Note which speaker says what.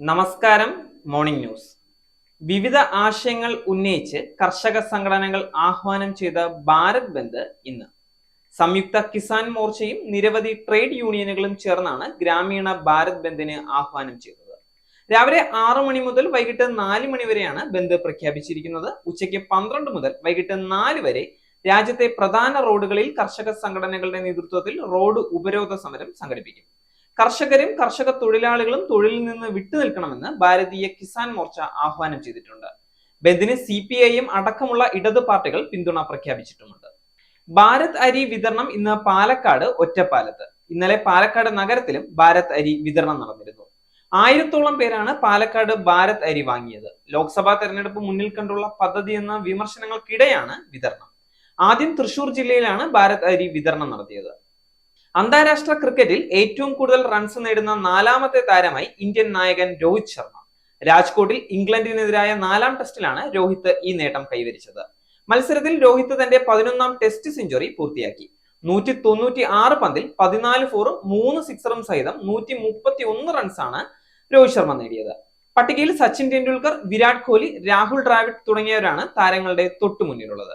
Speaker 1: നമസ്കാരം morning news വിവിധ ആശയങ്ങൾ ഉന്നയിച്ച് കർഷക സംഘടനകൾ ആഹ്വാനം ചെയ്ത ഭാരത് ബന്ദ് ഇന്ന്. സംയുക്ത കിസാൻ മോർച്ചയും നിരവധി ട്രേഡ് യൂണിയനുകളും ചേർന്നാണ് ഗ്രാമീണ ഭാരത് ബന്ദിന് ആഹ്വാനം ചെയ്തത്. രാവിലെ ആറു മണി മുതൽ വൈകിട്ട് നാല് മണി വരെയാണ് ബന്ദ് പ്രഖ്യാപിച്ചിരിക്കുന്നത്. ഉച്ചയ്ക്ക് പന്ത്രണ്ട് മുതൽ വൈകിട്ട് നാല് വരെ രാജ്യത്തെ പ്രധാന റോഡുകളിൽ കർഷക സംഘടനകളുടെ നേതൃത്വത്തിൽ റോഡ് ഉപരോധ സമരം സംഘടിപ്പിക്കും. കർഷകരും കർഷക തൊഴിലാളികളും തൊഴിലിൽ നിന്ന് വിട്ടുനിൽക്കണമെന്ന് ഭാരതീയ കിസാൻ മോർച്ച ആഹ്വാനം ചെയ്തിട്ടുണ്ട്. ബന്ദിന് സി പി ഐഎം അടക്കമുള്ള ഇടത് പാർട്ടികൾ പിന്തുണ പ്രഖ്യാപിച്ചിട്ടുമുണ്ട്. ഭാരത് അരി വിതരണം ഇന്ന് പാലക്കാട് ഒറ്റപ്പാലത്ത്. ഇന്നലെ പാലക്കാട് നഗരത്തിലും ഭാരത് അരി വിതരണം നടന്നിരുന്നു. ആയിരത്തോളം പേരാണ് പാലക്കാട് ഭാരത് അരി വാങ്ങിയത്. ലോക്സഭാ തെരഞ്ഞെടുപ്പ് മുന്നിൽ കണ്ടുള്ള പദ്ധതി എന്ന വിമർശനങ്ങൾക്കിടെയാണ് വിതരണം. ആദ്യം തൃശൂർ ജില്ലയിലാണ് ഭാരത് അരി വിതരണം നടത്തിയത്. അന്താരാഷ്ട്ര ക്രിക്കറ്റിൽ ഏറ്റവും കൂടുതൽ റൺസ് നേടുന്ന നാലാമത്തെ താരമായി ഇന്ത്യൻ നായകൻ രോഹിത് ശർമ്മ. രാജ്കോട്ടിൽ ഇംഗ്ലണ്ടിനെതിരായ നാലാം ടെസ്റ്റിലാണ് രോഹിത് ഈ നേട്ടം കൈവരിച്ചത്. മത്സരത്തിൽ രോഹിത് തന്റെ പതിനൊന്നാം ടെസ്റ്റ് സെഞ്ചുറി പൂർത്തിയാക്കി. നൂറ്റി തൊണ്ണൂറ്റി ആറ് പന്തിൽ പതിനാല് ഫോറും മൂന്ന് സിക്സറും സഹിതം നൂറ്റി മുപ്പത്തി ഒന്ന് റൺസാണ് രോഹിത് ശർമ്മ നേടിയത്. പട്ടികയിൽ സച്ചിൻ ടെണ്ടുൽക്കർ വിരാട് കോഹ്ലി രാഹുൽ ദ്രാവിഡ് തുടങ്ങിയവരാണ് താരങ്ങളുടെ തൊട്ടുമുന്നിലുള്ളത്.